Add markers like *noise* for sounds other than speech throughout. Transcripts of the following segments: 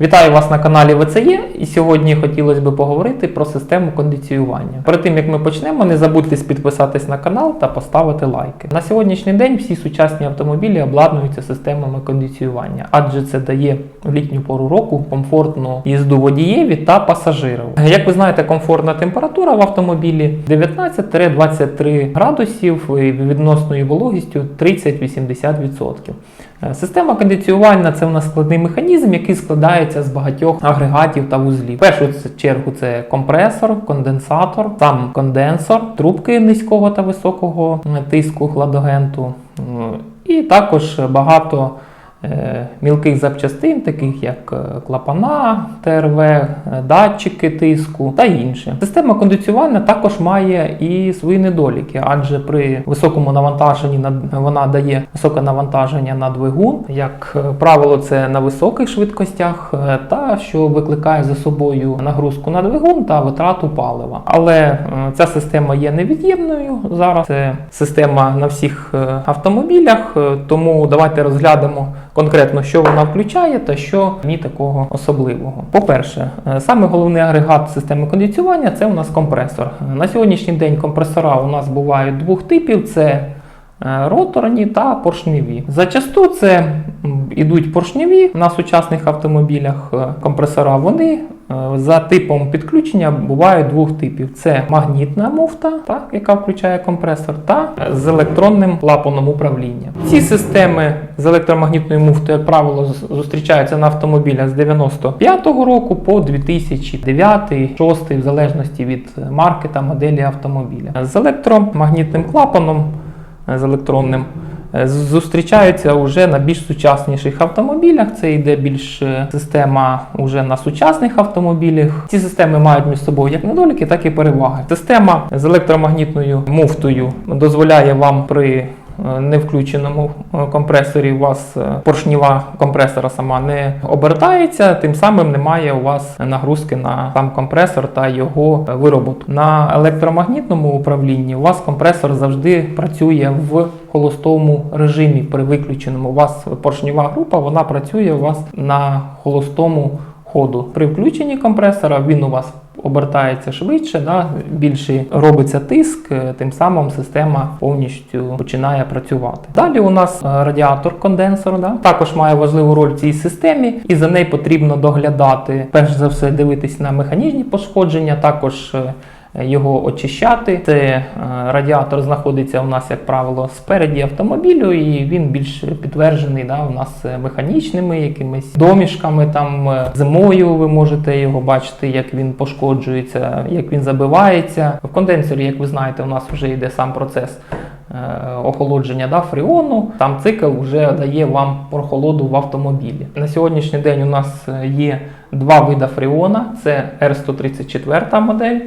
Вітаю вас на каналі ВЦЄ і сьогодні хотілося б поговорити про систему кондиціювання. Перед тим як ми почнемо, не забудьте підписатись на канал та поставити лайки. На сьогоднішній день всі сучасні автомобілі обладнуються системами кондиціювання, адже це дає в літню пору року комфортну їзду водієві та пасажирів. Як ви знаєте, комфортна температура в автомобілі 19-23 градусів відносною вологістю 30-80%. Е, Система кондиціювання це у нас складний механізм, який складається з багатьох агрегатів та вузлів. Першу чергу це компресор, конденсатор, сам конденсор, трубки низького та високого тиску хладагенту, і також багато е, мілких запчастин, таких як е, клапана, ТРВ, е, датчики тиску та інше. Система кондиціювання також має і свої недоліки, адже при високому навантаженні вона дає високе навантаження на двигун, як е, правило, це на високих швидкостях, е, та що викликає за собою нагрузку на двигун та витрату палива. Але е, ця система є невід'ємною зараз. Це система на всіх е, автомобілях, е, тому давайте розглянемо конкретно, що вона включає та що ні такого особливого. По-перше, е, саме головний агрегат системи кондиціювання це у нас компресор. На сьогоднішній день компресора у нас бувають двох типів: це е, роторні та поршневі. Зачасту це ідуть поршневі на сучасних автомобілях е, компресора. Вони за типом підключення бувають двох типів: це магнітна муфта, так, яка включає компресор, та з електронним клапаном управління. Ці системи з електромагнітною муфтою, як правило, зустрічаються на автомобілях з 95-го року по 2009-2006, в залежності від марки та моделі автомобіля. З електромагнітним клапаном е, з електронним е, зустрічаються вже на більш сучасніших автомобілях. Це йде більш е, система уже на сучасних автомобілях. Ці системи мають між собою як недоліки, так і переваги. Система з електромагнітною муфтою дозволяє вам при е, не включеному е, компресорі у вас е, поршніва компресора сама не обертається, тим самим немає у вас нагрузки на сам компресор та його е, вироботку. На електромагнітному управлінні у вас компресор завжди працює в холостому режимі при виключеному. У вас поршнєва група вона працює у вас на холостому ходу. При включенні компресора він у вас обертається швидше, да, більше робиться тиск, е, тим самим система повністю починає працювати. Далі у нас е, радіатор конденсор, да, також має важливу роль в цій системі, і за неї потрібно доглядати. Перш за все, дивитись на механічні пошкодження, також е, його очищати. Це е, радіатор знаходиться у нас, як правило, спереді автомобілю, і він більш підтверджений да, у нас е, механічними якимись домішками. Там е, зимою ви можете його бачити, як він пошкоджується, як він забивається. В конденсорі, як ви знаєте, у нас вже йде сам процес. Охолодження да, фреону, там цикл вже дає вам прохолоду в автомобілі. На сьогоднішній день у нас є два види фреона: це R134 модель,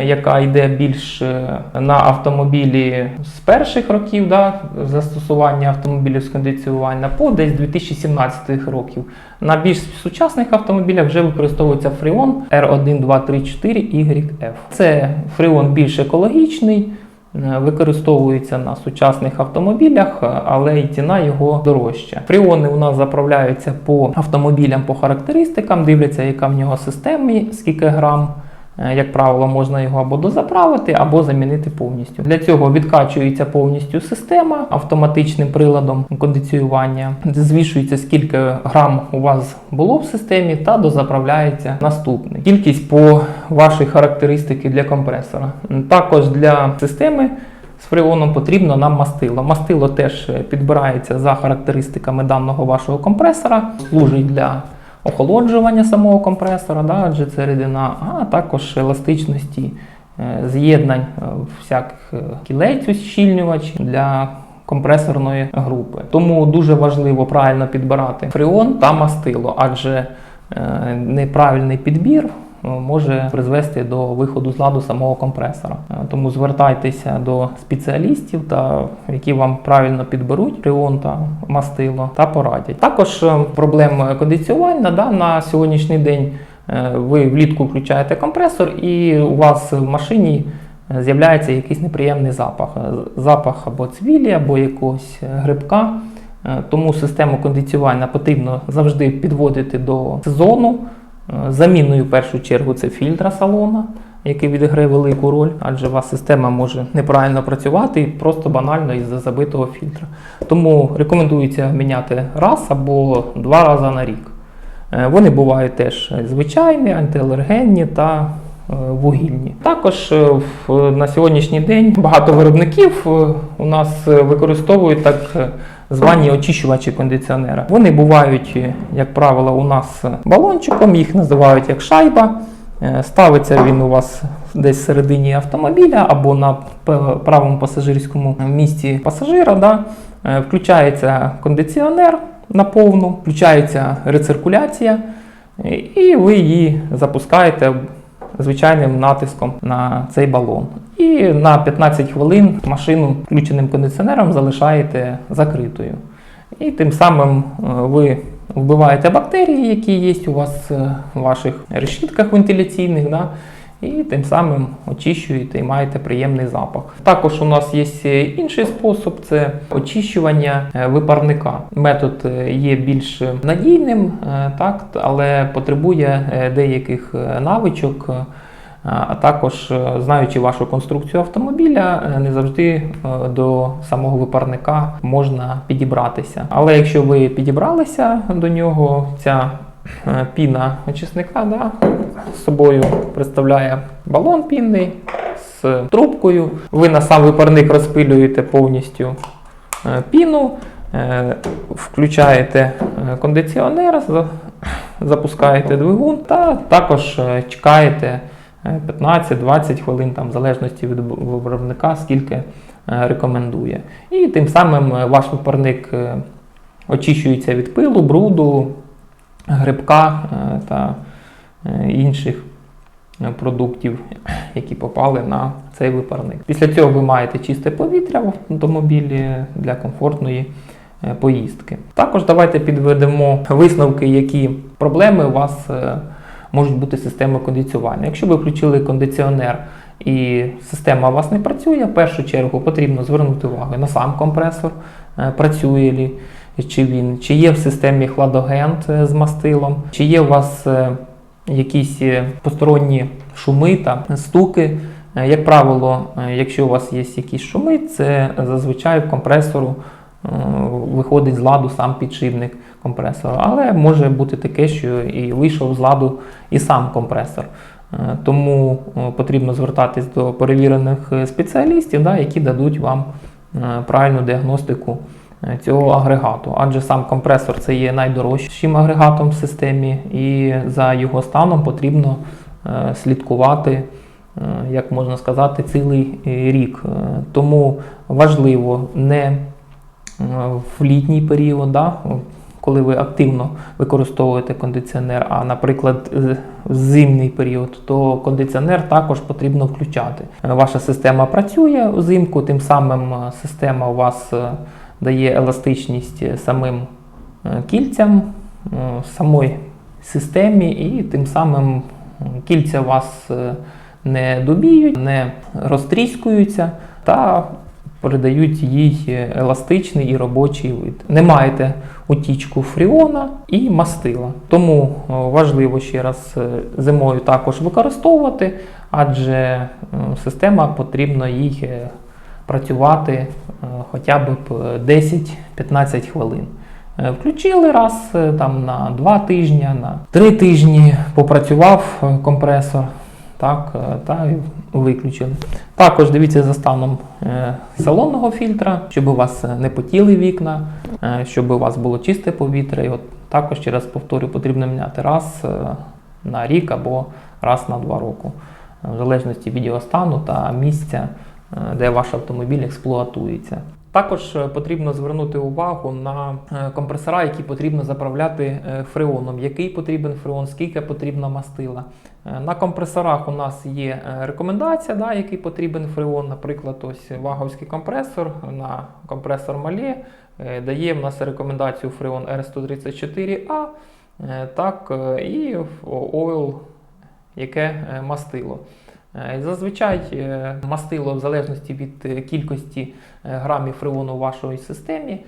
яка йде більш е, на автомобілі з перших років да, застосування автомобілів з кондиціювання по десь 2017 років. На більш сучасних автомобілях вже використовується фреон R1234YF. Це фреон більш екологічний. е, Використовується на сучасних автомобілях, е, але і ціна його дорожча. Фреони у нас заправляються по автомобілям по характеристикам, дивляться, яка в нього система, скільки грам. Е, Як правило, можна його або дозаправити, або замінити повністю. Для цього відкачується повністю система автоматичним приладом кондиціювання, звішується скільки грам у вас було в системі, та дозаправляється наступний. Кількість по вашій характеристики для компресора. Також для системи. З фреоном потрібно нам мастило. Мастило теж е, підбирається за характеристиками даного вашого компресора, служить для охолоджування самого компресора, да, адже це рідина, а також еластичності е, з'єднань е, всяких е, кілець ущільнювач для компресорної групи. Тому дуже важливо правильно підбирати фреон та мастило, адже неправильний підбір може призвести до виходу з ладу самого компресора. Тому звертайтеся до спеціалістів, та які вам правильно підберуть фреон та мастило та порадять. Також е, проблем кондиціювання да, на сьогоднішній день. е, Ви влітку включаєте компресор, і у вас в машині е, з'являється якийсь неприємний запах. Запах або цвілі, або якогось грибка. Тому систему кондиціювання потрібно завжди підводити до сезону. Заміною в першу чергу це фільтра салона, який відіграє велику роль, адже у вас система може неправильно працювати просто банально із-за забитого фільтра. Тому рекомендується міняти раз або два рази на рік. Е, Вони бувають теж звичайні, антиалергенні та е, вугільні. Також е, на сьогоднішній день багато виробників у нас використовують так звані очищувачі кондиціонера. Вони бувають, як правило, у нас балончиком, їх називають як шайба. Е, Ставиться він у вас десь всередині автомобіля або на правому пасажирському місці пасажира. Да? Е, Включається кондиціонер на повну, включається рециркуляція, і- і ви її запускаєте звичайним натиском на цей балон. І на 15 хвилин машину включеним кондиціонером залишаєте закритою. І тим самим е, ви вбиваєте бактерії, які є у вас е, в ваших решітках вентиляційних, да? і тим самим очищуєте і маєте приємний запах. Також у нас є е, інший спосіб це очищування е, випарника. Метод є більш надійним, так, але потребує деяких навичок. А також е, знаючи вашу конструкцію автомобіля, е, не завжди е, до самого випарника можна підібратися. Але якщо ви підібралися до нього, ця піна очисника да, з собою представляє балон пінний з трубкою. Ви на сам випарник розпилюєте повністю піну, включаєте кондиціонер, запускаєте двигун та також чекаєте 15-20 хвилин, там, в залежності від виробника, скільки е, рекомендує. І тим самим е, ваш випарник е, очищується від пилу, бруду, грибка е, та е, інших е, продуктів, які попали на цей випарник. Після цього ви маєте чисте повітря в автомобілі для комфортної е, поїздки. Також давайте підведемо висновки, які проблеми у вас е, можуть бути з системою кондиціювання. Якщо ви включили кондиціонер і система у вас не працює, в першу чергу потрібно звернути увагу на сам компресор, е, працює лі, чи він, чи є в системі хладагент е, з мастилом, чи є у вас е, якісь посторонні шуми та стуки. Як правило, якщо у вас є якісь шуми, це зазвичай в компресору виходить з ладу сам підшипник компресора. Але може бути таке, що і вийшов з ладу і сам компресор. Е, Тому е, потрібно звертатись до перевірених е, спеціалістів, да, які дадуть вам правильну діагностику цього агрегату. Адже сам компресор це є найдорожчим агрегатом в системі, і за його станом потрібно слідкувати, як можна сказати, цілий рік. Тому важливо не в літній період, да, коли ви активно використовуєте кондиціонер, а, наприклад, в зимний період, то кондиціонер також потрібно включати. Е, Ваша система працює взимку, тим самим е, система у вас е, дає еластичність е, самим е, кільцям, е, самої системі, і тим самим кільця у вас е, не добіють, не розтріскуються та передають їй еластичний і робочий вид. Не маєте утічку фріона і мастила. Тому е, важливо ще раз е, зимою також використовувати, адже система потрібно їй е, працювати хоча б б 10-15 хвилин. Включили раз там на 2 тижні, на 3 тижні попрацював компресор, так, е, та виключили. Також дивіться за станом е, салонного фільтра, щоб у вас не потіли вікна, е, щоб у вас було чисте повітря. І от також, ще раз повторю, потрібно міняти раз на рік або раз на два роки, в залежності від його стану та місця, де ваш автомобіль експлуатується. Також е, потрібно звернути увагу на е, компресора, які потрібно заправляти е, фреоном. Який потрібен фреон, скільки потрібно мастила. На компресорах у нас є рекомендація, да, який потрібен фреон. Наприклад, ось ваговський компресор на компресор Мале е, дає в нас рекомендацію фреон R134A, е, так, і Oil, яке мастило. Е, Зазвичай е, мастило в залежності від е, кількості грамів фреону у вашій системі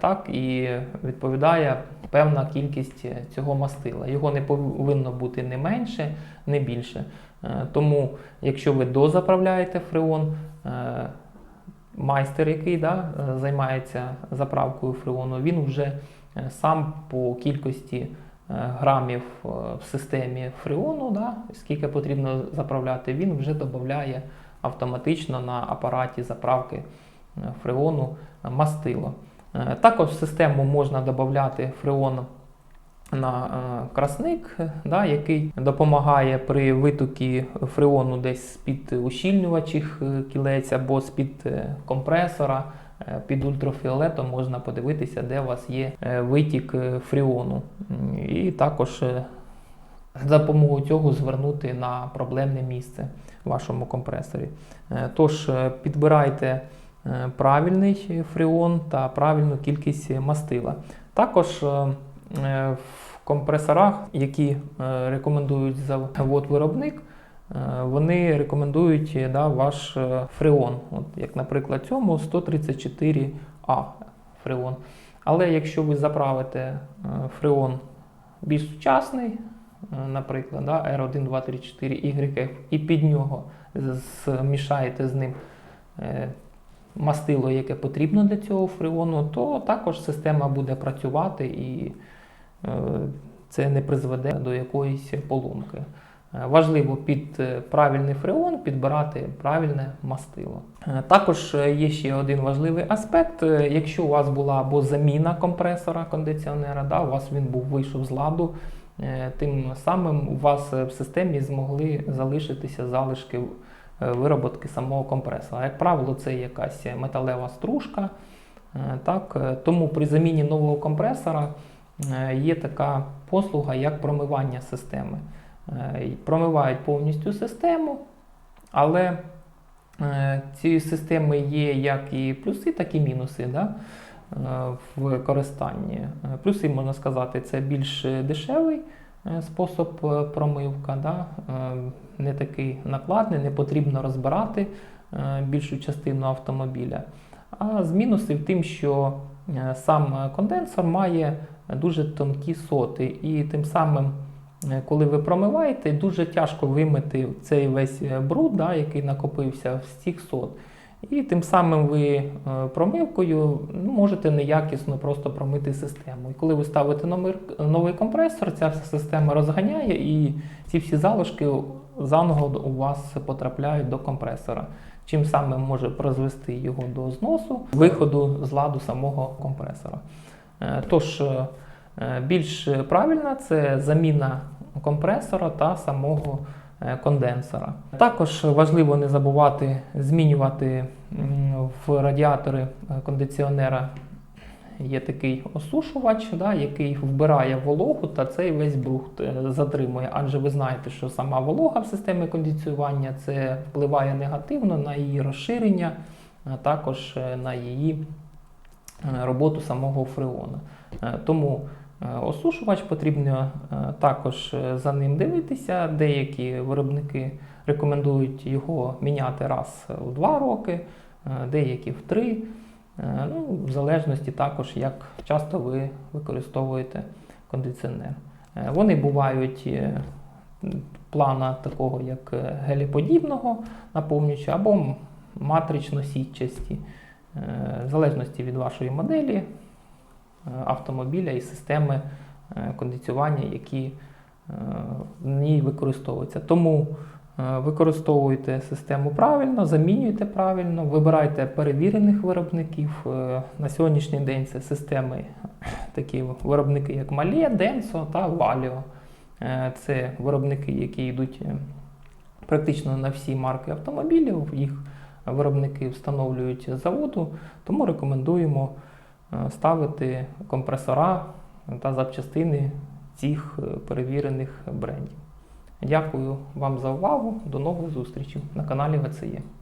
так і відповідає певна кількість цього мастила. Його не повинно бути не менше, не більше. Тому, якщо ви дозаправляєте фреон, майстер, який да, займається заправкою фреону, він вже сам по кількості грамів е, в системі фреону, да, скільки потрібно заправляти, він вже додає автоматично на апараті заправки е, фреону е, мастило. Е, Також в систему можна додати фреон на е, красник, е, да, який допомагає при витокі фреону десь з-під ущільнювачих е, кілець або з-під е, компресора. Е, Під ультрафіолетом можна подивитися, де у вас є е, витік е, фреону. М, І також за допомогою цього звернути на проблемне місце в вашому компресорі. Тож підбирайте правильний фреон та правильну кількість мастила. Також в компресорах, які рекомендують завод-виробник, вони рекомендують е, да, ваш е, фреон. От, як, наприклад, цьому 134А фреон. Але якщо ви заправите е, фреон більш сучасний, е, наприклад, да, R1, 2, 3, 4, YF, і під нього змішаєте з ним е, мастило, яке потрібно для цього фреону, то також система буде працювати і е, це не призведе до якоїсь поломки. Е, Важливо під е, правильний фреон підбирати правильне мастило. Е, Також є ще один важливий аспект. Якщо у вас була або заміна компресора кондиціонера, да, у вас він був вийшов з ладу, тим самим у вас в системі змогли залишитися залишки вироботки самого компресора. Як правило, це якась металева стружка. Так, тому при заміні нового компресора є така послуга, як промивання системи. Е, Промивають повністю систему, але е, цієї системи є як і плюси, так і мінуси да, е, в користанні. Плюси, можна сказати, це більш дешевий спосіб е, промивка, да, не такий накладний, не потрібно розбирати більшу частину автомобіля. А з мінусів тим, що сам конденсор має дуже тонкі соти, і тим самим, коли ви промиваєте, дуже тяжко вимити цей весь е, бруд, да, який накопився з цих сот. І тим самим ви е, промивкою ну, можете неякісно просто промити систему. І коли ви ставите новий компресор, ця вся система розганяє, і ці всі залишки заново у вас потрапляють до компресора. Чим самим може призвести його до зносу, виходу з ладу самого компресора. Е, Тож, е, е, більш правильна це заміна компресора та самого е, конденсора. Також важливо не забувати змінювати в радіатори е, кондиціонера. Є такий осушувач, да, який вбирає вологу та цей весь брухт е, затримує. Адже ви знаєте, що сама волога в системі кондиціювання це впливає негативно на її розширення, а також е, на її е, роботу самого фреона. Е, Тому е, осушувач потрібно е, також е, за ним дивитися. Деякі виробники рекомендують його міняти раз у два роки, е, деякі в три. Е, Ну, в залежності також, як часто ви використовуєте кондиціонер. Е, Вони бувають е, плана такого, як е, гелеподібного або матрично-сітчасті, Е, в залежності від вашої моделі е, автомобіля і системи е, кондиціювання, які е, в ній використовуються. Тому е, використовуйте систему правильно, замінюйте правильно, вибирайте перевірених виробників. Е, На сьогоднішній день це системи *coughs* такі виробники, як Malie, Denso та. Е, Це виробники, які йдуть е, практично на всі марки автомобілів. Їх виробники встановлюють заводу, тому рекомендуємо е, ставити компресора та запчастини цих е, перевірених брендів. Дякую вам за увагу. До нових зустрічей на каналі ВЦЄ.